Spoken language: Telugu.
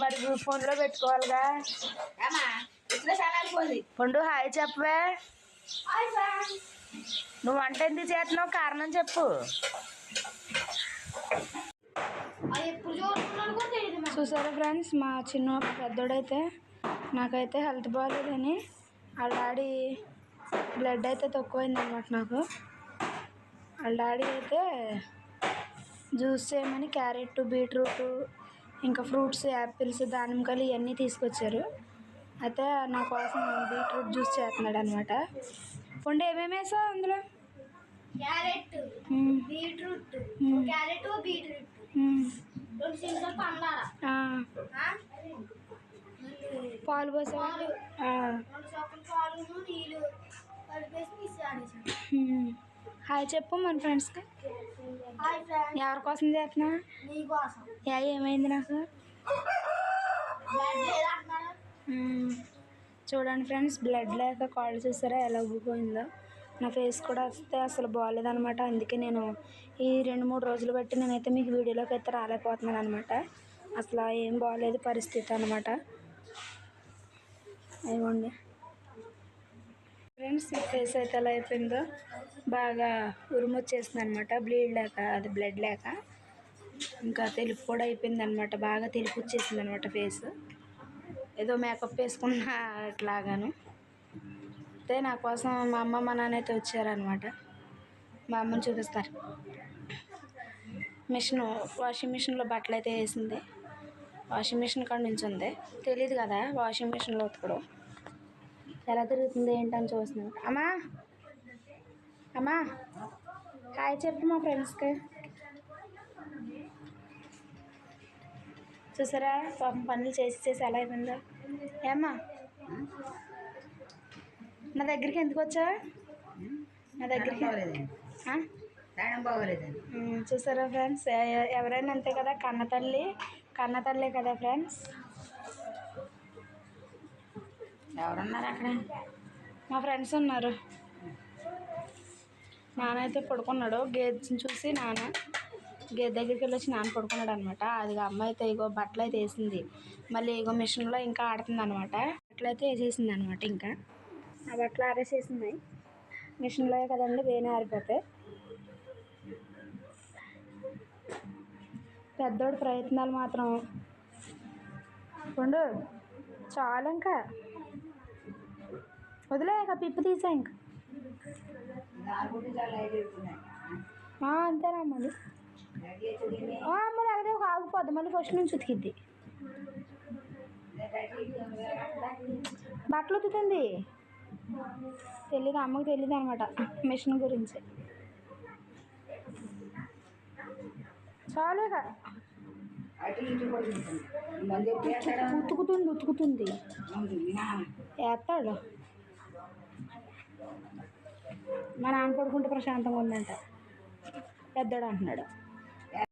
మరి ఫోన్లో పెట్టుకోవాలిగా. పండు హాయ్ చెప్పవే. హాయ్ ఫ్రెండ్స్ నువ్వు వంట ఎందుకు చేస్తున్నావు? కారణం చెప్పు. చూసారా ఫ్రెండ్స్ మా చిన్న పెద్దోడైతే నాకైతే హెల్త్ బాగాలేదని వాళ్ళ డాడీ బ్లడ్ అయితే తక్కువైంది అనమాట నాకు. వాళ్ళ డాడీ అయితే జ్యూస్ చేయమని క్యారెట్ బీట్రూట్ ఇంకా ఫ్రూట్స్ యాపిల్స్ దానిమ్మకాయలు ఇవన్నీ తీసుకొచ్చారు. అయితే నా కోసం బీట్రూట్ జ్యూస్ చేస్తున్నాడు అనమాట పొండి ఏమేమి వేసావు అందులో? క్యారెట్. బీట్రూట్. Carrot beetroot. పాలు మ్మ్. హాయ్ చెప్పు మన ఫ్రెండ్స్కి. ఎవరి కోసం చేస్తున్నా? యా ఏమైంది నాకు. చూడండి ఫ్రెండ్స్ బ్లడ్ లేక కాల్ చూసారా ఎలా ఉబ్బిపోయిందో నా ఫేస్ కూడా వస్తే అసలు బాగాలేదనమాట అందుకే నేను ఈ రెండు మూడు రోజులు బట్టి నేనైతే మీకు వీడియోలోకి అయితే రాలేకపోతున్నాను అనమాట అసలు ఏం బాగాలేదు పరిస్థితి అనమాట ఇవ్వండి ఫ్రెండ్స్ ఈ ఫేస్ అయితే ఎలా అయిపోయిందో బాగా ఉరుమొచ్చేసింది అనమాట బ్లీడ్ లేక అది బ్లడ్ లేక. ఇంకా తెలుపు కూడా అయిపోయింది అనమాట బాగా తెలుపు వచ్చేసింది అనమాట ఫేస్. ఏదో మేకప్ వేసుకున్న అట్లాగాను. అయితే నా కోసం మా అమ్మ మా నాన్న అయితే వచ్చారనమాట. మా అమ్మని చూపిస్తారు. మిషన్ వాషింగ్ మిషన్లో బట్టలు అయితే వేసింది. వాషింగ్ మిషన్ కాడ నుంచి ఉంది తెలియదు కదా వాషింగ్ మిషన్లో ఉతకడం. ఎలా తిరుగుతుంది ఏంటని చూస్తున్నాను. అమ్మా. అమ్మా. హాయ్ చెప్పు మా ఫ్రెండ్స్కి. చూసారా? పాపం పనులు చేసి చేసి ఎలా అయిపోయిందో. ఏమ్మా. నా దగ్గరికి ఎందుకు వచ్చా నా దగ్గరికి. చూసారా ఫ్రెండ్స్? ఎవరైనా అంతే కదా? కన్న తల్లి. కన్న తల్లే కదా ఫ్రెండ్స్? ఎవరున్నారు అక్కడ? మా ఫ్రెండ్స్ ఉన్నారు. నాన్న అయితే పడుకున్నాడు. గేదెని చూసి నాన్న గేదె దగ్గరికి వెళ్ళి వచ్చి నాన్న పడుకున్నాడు అనమాట అది అమ్మ అయితే ఇగో బట్టలు అయితే వేసింది. మళ్ళీ ఇగో మిషన్లో ఇంకా ఆడుతుంది అనమాట బట్టలు అయితే వేసేసింది అనమాట ఇంకా. ఆ బట్టలు ఆరేసేసింది. మిషన్లో కదండి వేనే ఆరిపోతాయి పెద్దోడు ప్రయత్నాలు మాత్రం. ఉండు చాలు ఇంకా. వదిలే పిప్పు తీసా ఇంకా. అంతేనా మళ్ళీ. మరి అదే ఒక ఆగిపోద్ది మళ్ళీ ఫస్ట్ నుంచి ఉతికిద్ది. బట్టలు ఉతుకుతుంది. తెలీదు అమ్మకి తెలీదు అనమాట మిషన్ గురించి. చాలు ఉతుకుతుంది ఉతుకుతుంది. వేస్తాడు మా నాన్న పడుకుంటే ప్రశాంతంగా ఉందంట. పెద్దోడు అంటున్నాడు.